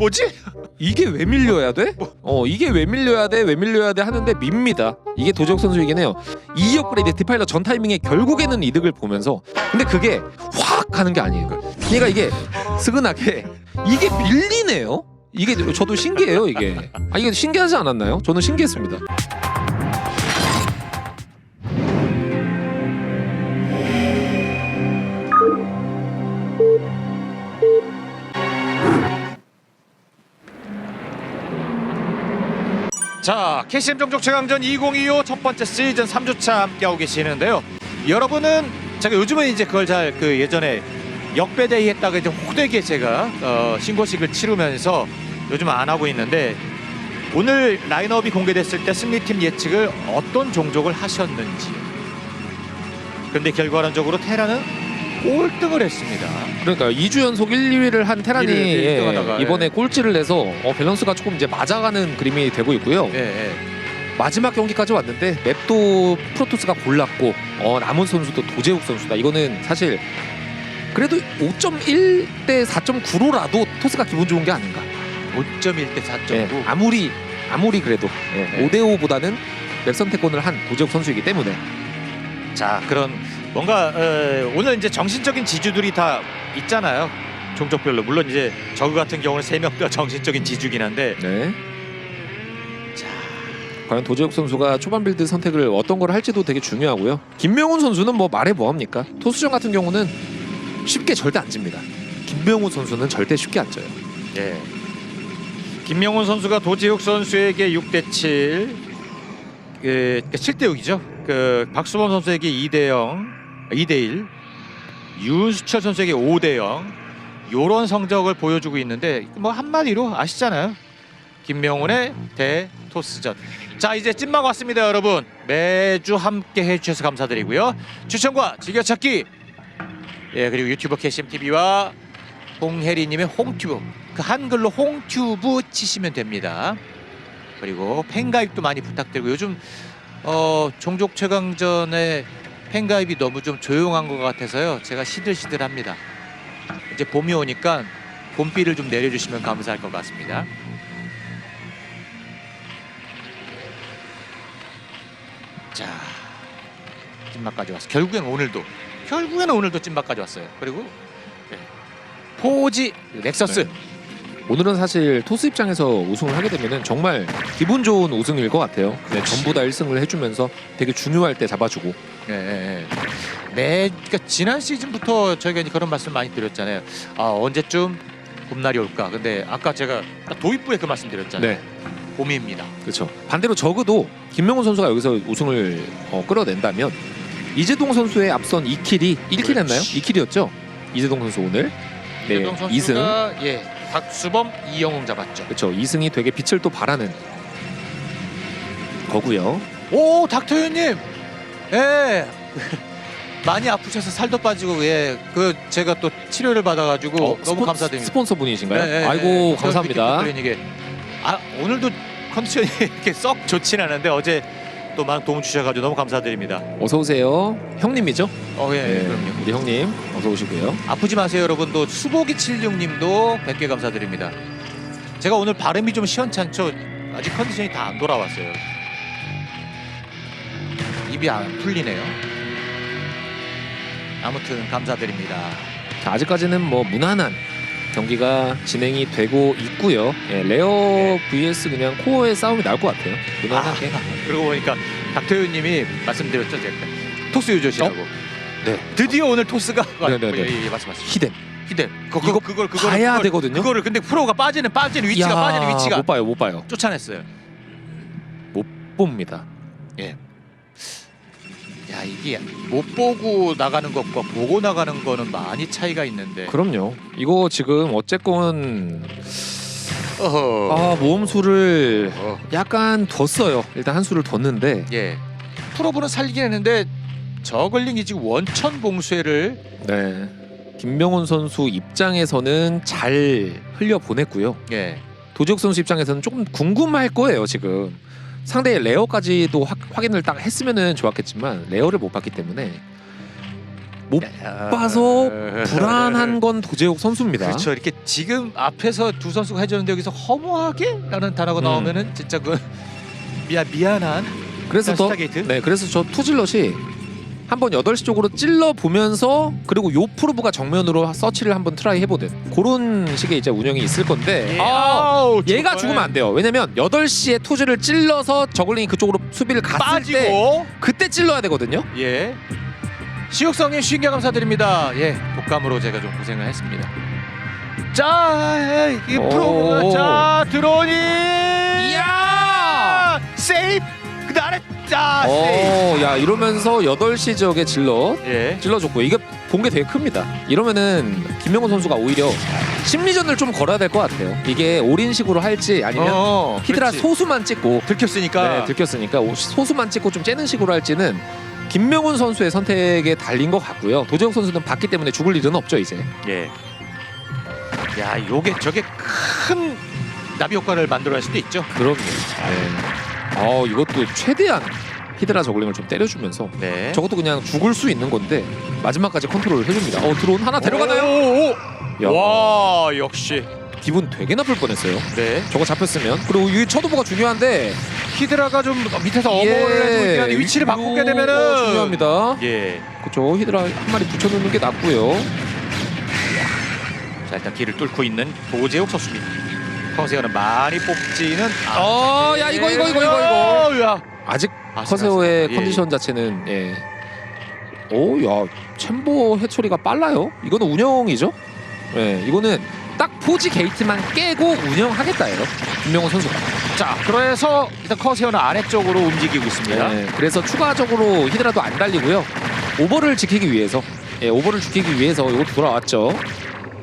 뭐지? 이게 왜 밀려야 돼? 어 이게 왜 밀려야 돼? 왜 밀려야 돼? 하는데 밉니다. 이게 도적 선수이긴 해요. 이 업그레이드 디파일러 전 타이밍에 결국에는 이득을 보면서 근데 그게 확 가는 게 아니에요. 그러니까 이게 스근하게 이게 밀리네요. 이게 저도 신기해요 이게. 아 이게 신기하지 않았나요? 저는 신기했습니다. 자, KCM 정적 최강전 2025 첫 번째 시즌 3주차 함께하고 계시는데요. 여러분은 제가 요즘은 이제 그걸 잘 그 예전에 역배대이 했다가 이제 호되게 제가 어, 신고식을 치르면서 요즘 안 하고 있는데 오늘 라인업이 공개됐을 때 승리팀 예측을 어떤 종족을 하셨는지. 그런데 결과론적으로 테라는 꼴등을 했습니다. 그러니까 2주 연속 1, 2위를 한 테란이 예, 이번에 예. 꼴찌를 내서 어, 밸런스가 조금 이제 맞아가는 그림이 되고 있고요. 예, 예. 마지막 경기까지 왔는데 맵도 프로토스가 골랐고 어, 남은 선수도 도재욱 선수다. 이거는 사실 그래도 5.1 대 4.9로라도 토스가 기분 좋은 게 아닌가. 5.1 대 4.9. 예, 아무리 아무리 그래도 예, 네. 5대 5보다는 맵 선택권을 한 도재욱 선수이기 때문에 자 그런 뭔가 어, 오늘 이제 정신적인 지주들이 다 있잖아요 종족별로 물론 이제 저그 같은 경우는 세 명 다 정신적인 지주긴 한데 네. 자 과연 도재욱 선수가 초반 빌드 선택을 어떤 걸 할지도 되게 중요하고요. 김명훈 선수는 뭐 말해 뭐합니까? 토스전 같은 경우는 쉽게 절대 안 집니다. 김명훈 선수는 절대 쉽게 안 져요. 예. 김명훈 선수가 도지욱 선수에게 6대 7, 그 7대 6이죠. 그 박수범 선수에게 2대 0, 2대 1, 윤수철 선수에게 5대 0 요런 성적을 보여주고 있는데 뭐 한마디로 아시잖아요. 김명훈의 대토스전. 자 이제 찐막 왔습니다 여러분. 매주 함께 해주셔서 감사드리고요. 추천과 즐겨찾기 예 그리고 유튜버 캐심 TV와 홍혜리님의 홍튜브 그 한글로 홍튜브 치시면 됩니다. 그리고 팬가입도 많이 부탁드리고 요즘 어, 종족 최강전의 팬가입이 너무 좀 조용한 것 같아서요. 제가 시들시들합니다. 이제 봄이 오니까 봄비를 좀 내려주시면 감사할 것 같습니다. 자, 찐막까지 왔어. 결국엔 오늘도 결국에는 오늘도 찐막까지 왔어요. 그리고 네. 포지 넥서스. 네. 오늘은 사실 토스 입장에서 우승을 하게 되면은 정말 기분 좋은 우승일 것 같아요. 네, 전부 다 1승을 해주면서 되게 중요할 때 잡아주고 예, 예, 예. 매 그러니까 지난 시즌부터 저희가 이제 그런 말씀 많이 드렸잖아요. 아 언제쯤 봄날이 올까? 근데 아까 제가 딱 도입부에 그 말씀 드렸잖아요. 네, 봄입니다. 그렇죠. 반대로 적어도 김명훈 선수가 여기서 우승을 어, 끌어낸다면 이재동 선수의 앞선 2킬이 1킬 그렇지. 했나요? 2킬이었죠. 이재동 선수 오늘 네, 이재동 2승 선수가 예 박수범 이영웅 잡았죠. 그렇죠. 2승이 되게 빛을 또 발하는 거고요. 오 닥터유님, 예 많이 아프셔서 살도 빠지고 예 그 제가 또 치료를 받아가지고 어, 너무 스폰- 감사드립니다. 스폰서 분이신가요? 예, 예, 아이고 예. 감사합니다. 아 오늘도 컨디션이 이렇게 썩 좋진 않은데 어제 또 많은 도움 주셔가지고 너무 감사드립니다. 어서 오세요. 형님이죠? 어 예, 네, 그럼요. 우리 형님 어서 오시고요. 아프지 마세요 여러분도 수복이 76님도 100개 감사드립니다. 제가 오늘 발음이 좀 시원찮죠? 아직 컨디션이 다 안 돌아왔어요. 입이 안 풀리네요. 아무튼 감사드립니다. 자, 아직까지는 뭐 무난한 경기가 진행이 되고 있고요. 예, 레어 네. vs 그냥 코어의 싸움이 나올 것 같아요. 무난하게. 그러고 보니까 박태윤님이 말씀드렸죠 제가 토스 유저시라고. 네. 드디어 오늘 토스가 네네네. 예, 예, 말씀하세요. 히덴. 그, 이거 그거 그걸 그걸 봐야 그걸, 되거든요. 그거를 근데 프로가 빠지는 빠지는 위치가 이야, 빠지는 위치가 못 봐요, 못 봐요. 쫓아냈어요. 못 봅니다. 야 이게 못 보고 나가는 것과 보고 나가는 거는 많이 차이가 있는데. 그럼요. 이거 지금 어쨌건 어허. 아, 모험수를 어. 약간 뒀어요. 일단 한 수를 뒀는데 예. 프로브는 살리긴 했는데 저글링이 지금 원천 봉쇄를 네. 김명훈 선수 입장에서는 잘 흘려 보냈고요. 예. 도지혁 선수 입장에서는 조금 궁금할 거예요 지금 상대의 레어까지도 확, 확인을 딱 했으면은 좋았겠지만 레어를 못 봤기 때문에 못 봐서 불안한 건 도재욱 선수입니다. 그렇죠. 이렇게 지금 앞에서 두 선수가 해줬는데 여기서 허무하게라는 단어가 음. 나오면은 진짜 그 미안 미안한 그래서 더 스타게이트. 네, 그래서 저 투질럿이 한번 8시 쪽으로 찔러 보면서 그리고 요 프로브가 정면으로 서치를 한번 트라이 해보든 그런 식의 이제 운영이 있을 건데 예. 아, 아우, 얘가 죽으면 안 돼요. 왜냐면 8시에 투즈를 찔러서 저글링이 그쪽으로 수비를 갔을 때 빠지고 그때 찔러야 되거든요. 예. 시육성님 신경 감사드립니다. 예, 독감으로 제가 좀 고생을 했습니다. 자, 이 오. 프로 자 드론이 이야! 세이프 그 아래 자. 어, 야 이러면서 8시 지역에 질러 예. 찔러줬고 이게 본 게 되게 큽니다. 이러면은 김명훈 선수가 오히려 심리전을 좀 걸어야 될 것 같아요. 이게 올인식으로 할지 아니면 어, 히드라 그렇지. 소수만 찍고 들켰으니까 네, 들켰으니까 오- 소수만 찍고 좀 째는 식으로 할지는 김명훈 선수의 선택에 달린 것 같고요. 도재욱 선수는 봤기 때문에 죽을 일은 없죠 이제. 예. 야, 요게 저게 큰 나비 효과를 만들어낼 수도 있죠. 그럼요. 네. 어 이것도 최대한 히드라 저글링을 좀 때려주면서 네. 저것도 그냥 죽을 수 있는 건데 마지막까지 컨트롤을 해줍니다. 어 드론 하나 데려가나요? 오, 야, 오. 와, 역시. 기분 되게 나쁠 뻔했어요. 네. 저거 잡혔으면 그리고 이 쳐도보가 중요한데 히드라가 좀 밑에서 어머를 해주고 위치를 바꾸게 이거가 되면은 중요합니다. 예. 그렇죠. 히드라 한 마리 붙여놓는 게 낫고요. 자 일단 길을 뚫고 있는 도재욱 선수입니다. 커세어는 많이 뽑지는 어, 야 이거 이거 이거 이거 이거. 야. 아직 아슬아슬. 커세오의 예. 컨디션 자체는 예. 오, 야 챔버 해처리가 빨라요. 이거는 운영이죠. 예, 이거는 딱 포지 게이트만 깨고 운영하겠다예요. 김명훈 선수가. 자 그래서 일단 커세어는 아래쪽으로 움직이고 있습니다. 예, 그래서 추가적으로 히드라도 안 달리고요. 오버를 지키기 위해서, 예, 오버를 지키기 위해서 이것도 돌아왔죠.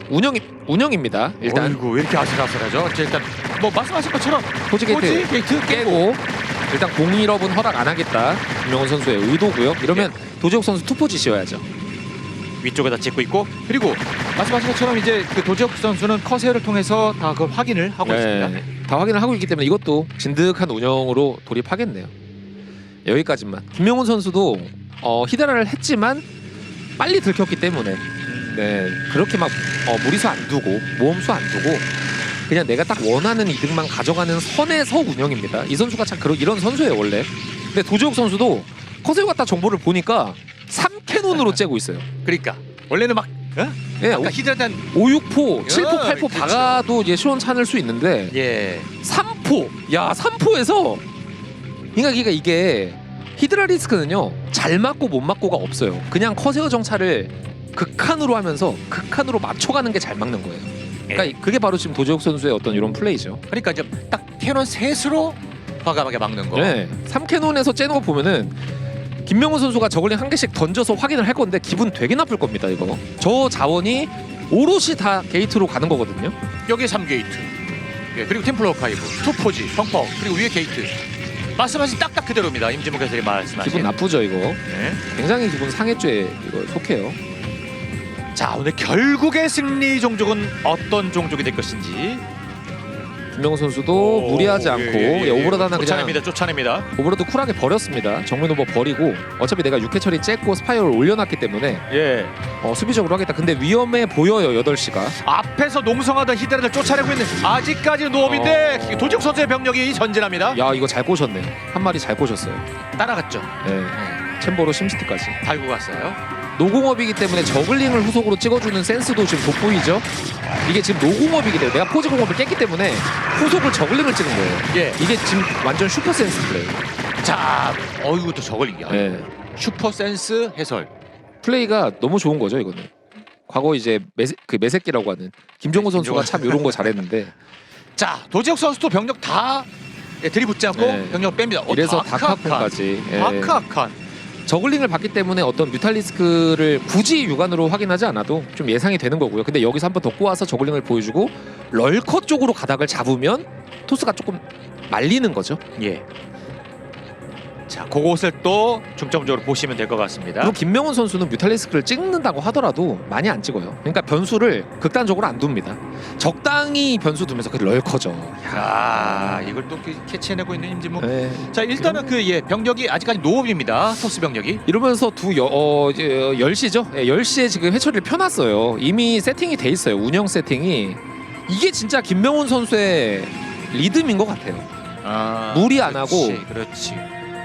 운영 운영입니다. 일단 어이구 왜 이렇게 아슬아슬하죠? 자, 일단 뭐 말씀하신 것처럼 포지 게이트 포지 게이트 깨고 일단 공일업은 허락 안 하겠다. 김명훈 선수의 의도고요. 이러면 도재욱 선수 투포지 씌워야죠. 위쪽에다 찍고 있고 그리고 말씀하신 것처럼 이제 그 도재욱 선수는 커세어를 통해서 다 그걸 확인을 하고 있습니다. 네, 다 확인을 하고 있기 때문에 이것도 진득한 운영으로 돌입하겠네요. 여기까지만. 김명훈 선수도 어, 히드라를 했지만 빨리 들켰기 때문에 네 그렇게 막 어, 무리수 안 두고 모험수 안 두고 그냥 내가 딱 원하는 이득만 가져가는 선에서 운영입니다. 이 선수가 참 그런 이런 선수예요 원래. 근데 도재욱 선수도 커세어 갖다 정보를 보니까 3캐논으로 째고 있어요. 그러니까 원래는 막 어? 예, 아까 히드라단 5, 6포, 7포, 8포 그렇죠. 박아도 이제 시원찮을 수 있는데 예 3포. 야, 3포에서 그러니까 이게 이게 히드라 리스크는요. 잘 맞고 못 맞고가 없어요. 그냥 커세어 정찰을 극한으로 하면서 극한으로 맞춰가는 게 잘 막는 거예요. 그러니까 이- 그게 바로 지금 도재욱 선수의 어떤 이런 플레이죠. 그러니까 이제 딱 캐논 셋으로 과감하게 막는 거. 네. 3캐논에서 째는 거 보면은 김명훈 선수가 저글링 한 개씩 던져서 확인을 할 건데 기분 되게 나쁠 겁니다, 이거. 저 자원이 오롯이 다 게이트로 가는 거거든요. 여기 3게이트. 예, 그리고 템플러 카이브, 투포지, 펑펑, 그리고 위에 게이트. 말씀하신 딱딱 그대로입니다. 임진묵 교수님 말씀하신. 기분 나쁘죠, 이거. 네. 굉장히 기분 상해죄 이거 속해요. 자 오늘 결국의 승리 종족은 어떤 종족이 될 것인지. 김명훈 선수도 무리하지 않고 예, 오버로드 하나 그냥 쫓아냅니다. 쫓아냅니다. 오버로드 쿨하게 버렸습니다. 정면 오버 버리고 어차피 내가 6회 처리 쬐고 스파이어를 올려놨기 때문에 예. 어, 수비적으로 하겠다. 근데 위험해 보여요 8시가. 앞에서 농성하던 히드라를 쫓아내고 있는 아직까지는 노업인데 어. 도지욱 선수의 병력이 전진합니다. 야 이거 잘 꼬셨네. 한 마리 잘 꼬셨어요. 따라갔죠. 네. 챔버로 심시티까지. 달고 갔어요. 노공업이기 때문에 저글링을 후속으로 찍어주는 센스도 지금 돋보이죠. 이게 지금 노공업이기 때문에 내가 포지 공업을 깼기 때문에 후속을 저글링을 찍은 거예요. 예. 이게 지금 완전 슈퍼 센스 플레이. 자, 어이구 또 저걸리기야. 네. 슈퍼 센스 해설. 플레이가 너무 좋은 거죠 이거는. 과거 이제 매세, 그 매새끼라고 하는 김종호 네, 선수가. 참 이런 거 잘했는데 자, 도지혁 선수도 병력 다 예, 들이붙잡고 네. 병력 뺍니다. 어, 다크아칸. 다카콘까지 예. 다크아칸. 저글링을 봤기 때문에 어떤 뮤탈리스크를 굳이 육안으로 확인하지 않아도 좀 예상이 되는 거고요. 근데 여기서 한 번 더 꼬아서 저글링을 보여주고 럴커 쪽으로 가닥을 잡으면 토스가 조금 말리는 거죠. 예. 자, 그곳을 또 중점적으로 보시면 될 것 같습니다. 그리고 김명훈 선수는 뮤탈리스크를 찍는다고 하더라도 많이 안 찍어요. 그러니까 변수를 극단적으로 안 둡니다. 적당히 변수 두면서 그 럴커죠. 야, 이걸 또 캐치해내고 있는 임진묵. 네. 자, 일단은 그 예, 병력이 아직까지 노업입니다. 토스 병력이. 이러면서 두 여, 어, 이제 10시죠? 예, 10시에 지금 해처리를 펴놨어요. 이미 세팅이 돼 있어요. 운영 세팅이. 이게 진짜 김명훈 선수의 리듬인 것 같아요. 아, 무리 안 그렇지, 그렇지.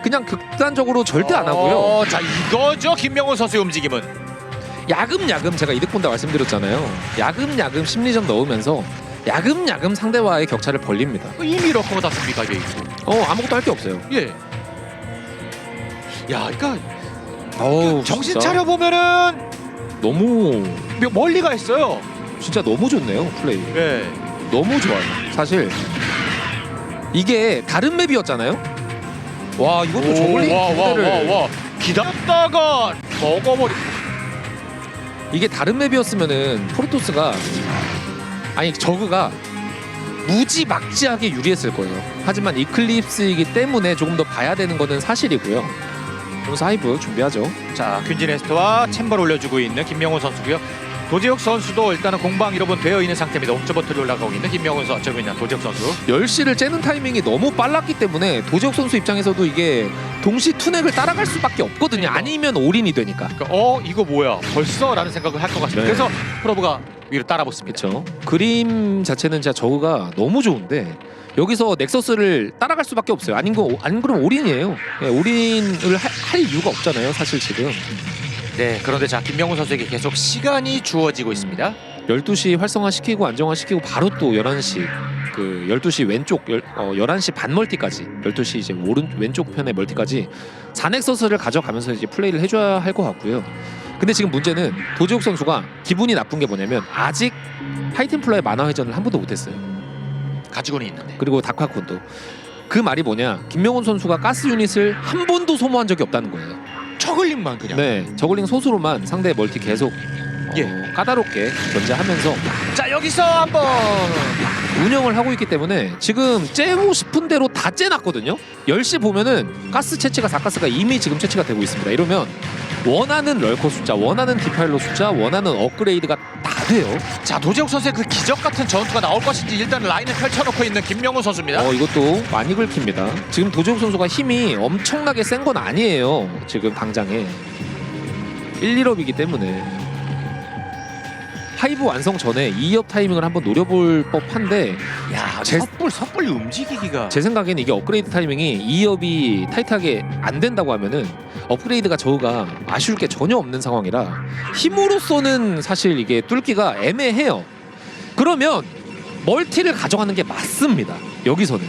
그냥 극단적으로 절대 안 하고요. 어, 자, 이거죠. 김명훈 선수의 움직임은. 야금야금 제가 이득 본다 말씀드렸잖아요. 야금야금 심리전 넣으면서 야금야금 상대와의 격차를 벌립니다. 이미 러커가 다 준비가 돼 있고. 어 아무것도 할 게 없어요. 예. 야, 그러니까 어우, 정신 진짜 차려 보면은 너무 멀리 가 있어요. 진짜 너무 좋네요 플레이. 예. 너무 좋아요. 사실 이게 다른 맵이었잖아요. 와 이것도 저글링 와, 와, 상대를 와, 와. 기다렸다가 먹어버리. 이게 다른 맵이었으면은 프로토스가 아니 저그가 무지막지하게 유리했을 거예요. 하지만 이클립스이기 때문에 조금 더 봐야 되는 거는 사실이고요. 그래서 하이브 준비하죠. 자, 퀸진 에스트와 챔버 올려주고 있는 김명훈 선수고요. 도지혁 선수도 일단은 공방 1호분 되어 있는 상태입니다. 옥저 버튼이 올라가고 있는 김명훈 선수, 저기 있는 도지혁 선수. 10시를 째는 타이밍이 너무 빨랐기 때문에 도지혁 선수 입장에서도 이게 동시 투넥을 따라갈 수밖에 없거든요. 아니면 올인이 되니까. 그러니까 어 이거 뭐야 벌써라는 생각을 할 것 같습니다. 네. 그래서 프로브가 위로 따라붙습니다. 그렇죠. 그림 자체는 진짜 저우가 너무 좋은데 여기서 넥서스를 따라갈 수밖에 없어요. 아닌 거, 안 그러면 올인이에요. 예, 올인을 하- 할 이유가 없잖아요. 사실 지금 네, 그런데 자 김명훈 선수에게 계속 시간이 주어지고 있습니다. 12시 활성화시키고 안정화시키고 바로 또 11시 그 12시 왼쪽 열, 어, 11시 반 멀티까지 12시 이제 오른 왼쪽 편의 멀티까지 4넥서스를 가져가면서 이제 플레이를 해줘야 할 것 같고요. 근데 지금 문제는 도지욱 선수가 기분이 나쁜 게 뭐냐면 아직 하이템플러의 만화 회전을 한 번도 못했어요. 가지고는 있는데. 그리고 다카콘도 그 말이 뭐냐 김명훈 선수가 가스 유닛을 한 번도 소모한 적이 없다는 거예요. 저글링만 그냥. 네, 저글링 소수로만 상대 멀티 계속 어, 예. 까다롭게 견제하면서 자 여기서 한번 운영을 하고 있기 때문에 지금 째고 싶은 대로 다 째놨거든요. 10시 보면은 가스 채취가 4가스가 이미 지금 채취가 되고 있습니다. 이러면 원하는 럴커 숫자, 원하는 디파일러 숫자, 원하는 업그레이드가 다 돼요. 자 도지혁 선수의 그 기적 같은 전투가 나올 것인지 일단 라인을 펼쳐놓고 있는 김명훈 선수입니다. 어 이것도 많이 긁힙니다. 지금 도지욱 선수가 힘이 엄청나게 센 건 아니에요. 지금 당장에 1, 2업이기 때문에 하이브 완성 전에 2업 타이밍을 한번 노려볼 법한데 야 제- 섣불 섣불 움직이기가. 제 생각에는 이게 업그레이드 타이밍이 2업이 타이트하게 안 된다고 하면은 업그레이드가 저우가 아쉬울 게 전혀 없는 상황이라 힘으로서는 사실 이게 뚫기가 애매해요. 그러면 멀티를 가져가는 게 맞습니다. 여기서는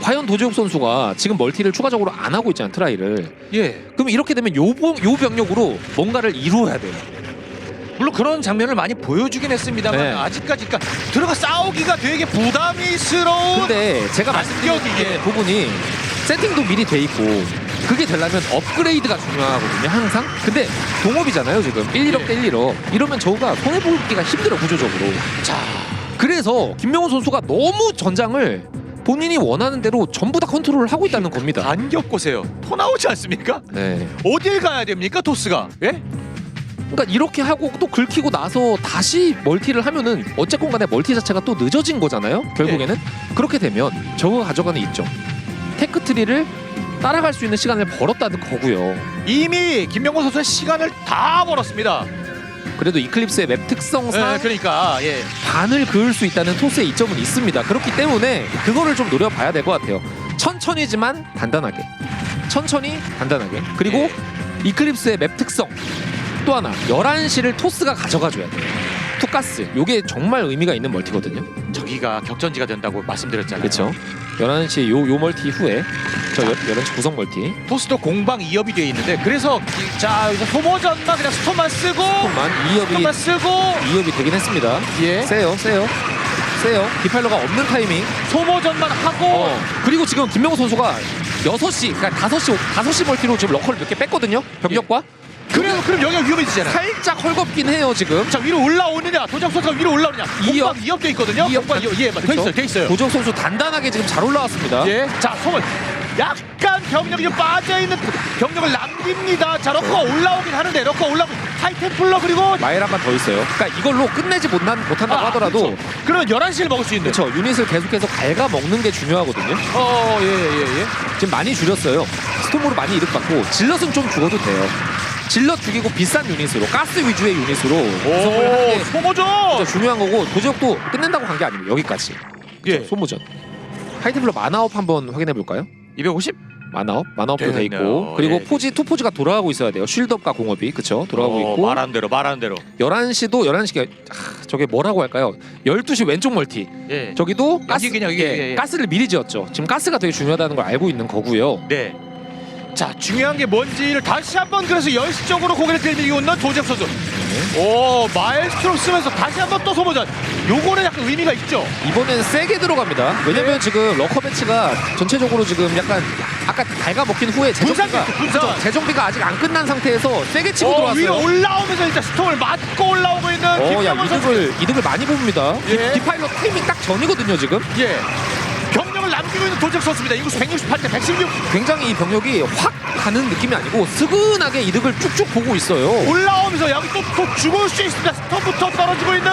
과연 도지욱 선수가 지금 멀티를 추가적으로 안 하고 있잖아요 트라이를. 예. 그럼 이렇게 되면 요, 보- 요 병력으로 뭔가를 이루어야 돼요. 물론 그런 장면을 많이 보여주긴 했습니다만 네. 아직까지 그러니까 들어가 싸우기가 되게 부담이스러운. 근데 제가 말씀드린 반격이게. 게 부분이 세팅도 미리 돼 있고 그게 되려면 업그레이드가 중요하거든요 항상 근데 동업이잖아요 지금 1, 1억 대 1, 1억 이러면 저우가 손해보기가 힘들어 구조적으로 자 그래서 김명훈 선수가 너무 전장을 본인이 원하는 대로 전부 다 컨트롤을 하고 있다는 겁니다 반격 보세요. 토 나오지 않습니까? 네. 어딜 가야 됩니까 토스가? 예? 그러니까 이렇게 하고 또 긁히고 나서 다시 멀티를 하면은 어쨌건 간에 멀티 자체가 또 늦어진 거잖아요 결국에는 그렇게 되면 저거 가져가는 이점 테크트리를 따라갈 수 있는 시간을 벌었다는 거고요 이미 김명훈 선수의 시간을 다 벌었습니다. 그래도 이클립스의 맵 특성상 예, 그러니까 예. 반을 그을 수 있다는 토스의 이점은 있습니다. 그렇기 때문에 그거를 좀 노려봐야 될 것 같아요. 천천히지만 단단하게. 천천히 단단하게. 그리고 예. 이클립스의 맵 특성 또 하나 11시를 토스가 가져가줘야 돼요. 투가스 요게 정말 의미가 있는 멀티거든요. 저기가 격전지가 된다고 말씀드렸잖아요. 그렇죠. 11시 요, 요 멀티 후에 저 여- 11시 구성 멀티 토스도 공방 2업이 되어 있는데 그래서 이- 자 여기서 소모전만 그냥 스톤만 쓰고 조금만 2업이 스톤만 쓰고 2업이 되긴 했습니다. 예 세요 세요 세요 디파일러가 없는 타이밍 소모전만 하고 어, 그리고 지금 김명호 선수가 6시, 그러니까 5시, 5시 멀티로 지금 러커를 몇 개 뺐거든요. 병력과 그럼 그럼 여기가 위험해지잖아요. 살짝 헐겁긴 해요, 지금. 자 위로 올라오느냐 도적 선수가 위로 올라오느냐 이업. 공방 2업 돼 있거든요. 이업. 공방 2업 예, 돼 그렇죠? 있어요, 돼 있어요. 도적 선수 단단하게 지금 잘 올라왔습니다. 예, 자 소모 약간 병력이 좀 빠져 있는 병력을 남깁니다. 자 러커 올라오긴 하는데 러커 올라오고 타이템플러 그리고 마일한만 더 있어요. 그러니까 이걸로 끝내지 못한, 못한다고 아, 하더라도 그렇죠. 그러면 11시를 먹을 수 있는. 그렇죠. 유닛을 계속해서 갉아 먹는 게 중요하거든요. 어, 예, 예, 예. 지금 많이 줄였어요. 스톰으로 많이 이득 받고 질럿은 좀 죽어도 돼요. 질럿 죽이고 비싼 유닛으로 가스 위주의 유닛으로 구성을 하는 게 오, 소모전. 진짜 중요한 거고 도적도 끝낸다고 간 게 아니고 여기까지. 예. 소모전. 하이템플러 마나업 한번 확인해 볼까요? 250? 마나업, 마나업도 돼 있고 되겠네요. 그리고 예. 포지 투 포지가 돌아가고 있어야 돼요. 쉴드업과 공업이 그쵸 돌아가고 어, 있고 말한 대로 말한 대로. 11시도 11시가 아, 저게 뭐라고 할까요? 12시 왼쪽 멀티 예. 저기도 가스, 그냥 이게, 예, 예, 예. 가스를 미리 지었죠. 지금 가스가 되게 중요하다는 걸 알고 있는 거고요. 네. 자 중요한 게 뭔지를 다시 한번 그래서 열시적으로 고개를 들밀고 있는 조재혁 선수. 오 마일스트롬 쓰면서 다시 한번 또 소모전. 요거는 약간 의미가 있죠. 이번엔 세게 들어갑니다. 왜냐면 네. 지금 러커 배치가 전체적으로 지금 약간 아까 달가 먹힌 후에 재정비가 분산 분산. 그렇죠. 재정비가 아직 안 끝난 상태에서 세게 치고 어, 들어왔어요. 위로 올라오면서 일단 스톰을 맞고 올라오고 있는 어, 야 김명훈 선수. 이득을 이득을 많이 봅니다. 예. 디파일러 타이밍 딱 전이거든요 지금. 예. 남기고 있는 도재혁 선수입니다. 인구수 168대 116. 굉장히 이 병력이 확 가는 느낌이 아니고 스근하게 이득을 쭉쭉 보고 있어요. 올라오면서 여기 또, 또 죽을 수 있습니다. 스톰부터 떨어지고 있는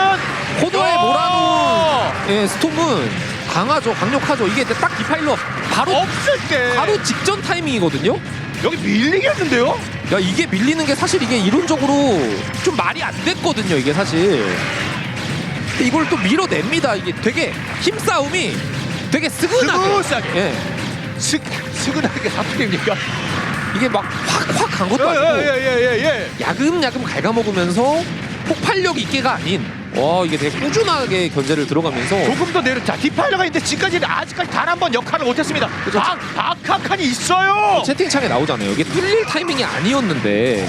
포도에 어! 몰아놓은 예, 스톰은 강하죠, 강력하죠. 이게 딱 디파일러 바로 없을 때 바로 직전 타이밍이거든요. 여기 밀리겠는데요? 야 이게 밀리는 게 사실 이게 이론적으로 좀 말이 안 됐거든요 이게 사실 근데 이걸 또 밀어냅니다 이게 되게 힘싸움이 되게 스근하게 스무스하게. 예 스, 스근하게 사투리입니까? 이게 막 확 확 간 것도 아니고 예예예예. 야금야금 갉아먹으면서 폭발력 있게가 아닌 와 이게 되게 꾸준하게 견제를 들어가면서 조금 더 내려. 자 디파일러가 있는데 지금까지는 아직까지 단 한 번 역할을 못했습니다. 그죠. 아, 아카칸이 있어요. 채팅창에 나오잖아요 이게 뚫릴 타이밍이 아니었는데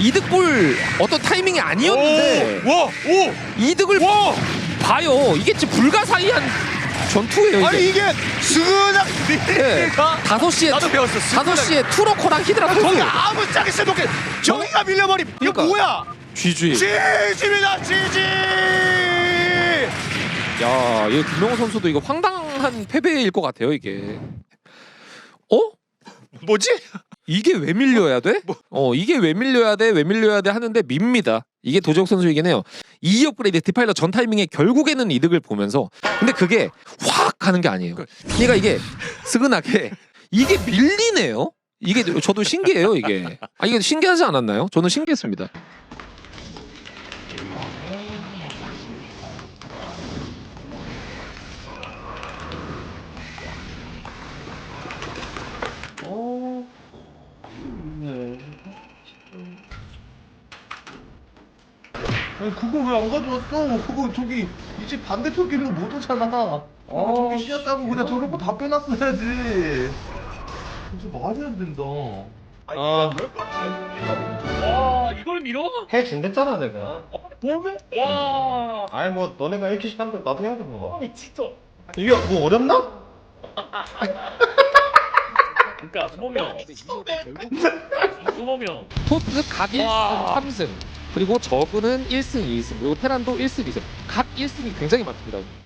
이득 볼 어떤 타이밍이 아니었는데 오, 와, 이득을 오, 와. 봐요 이게 진짜 불가사의한 전투예요 이게 아니 이게 스근하게 예. 밀리가. 다섯 시에 나도 배웠어. 다섯 시에 투러커랑 히드라 토스 아무 짝에 써놓게 저기가 밀려버림. 이거 그러니까. 뭐야? GG 지지입니다. 지지. 야 이거 김명호 선수도 이거 황당한 패배일 것 같아요 이게 어? 뭐지? 이게 왜 밀려야 돼? 어 이게 왜 밀려야 돼? 왜 밀려야 돼? 하는데 밉니다 이게 도적 선수이긴 해요 이 업그레이드 디파일러 전 타이밍에 결국에는 이득을 보면서 근데 그게 확 가는 게 아니에요 그러니까 이게 스근하게 이게 밀리네요 이게 저도 신기해요 이게 아 이게 신기하지 않았나요? 저는 신기했습니다 그거 왜 안 가져왔어? 그거 저기 이제 반대편 길로 못 오잖아. 아, 저기 씌었다고 그냥 저런 거 다 빼놨어야지. 진짜 말이 안 된다. 아, 와 이걸 밀어? 해 준댔잖아 내가. 몸에? 와 아니 뭐 너네가 이렇게 시간대 나도 해야 돼 뭐. 아니 진짜 이게 뭐 어렵나? 그러니까 수범형 수범형 토트 각 1승 와. 3승 그리고 저그는 1승 2승 그리고 테란도 1승 2승. 각 1승이 굉장히 많습니다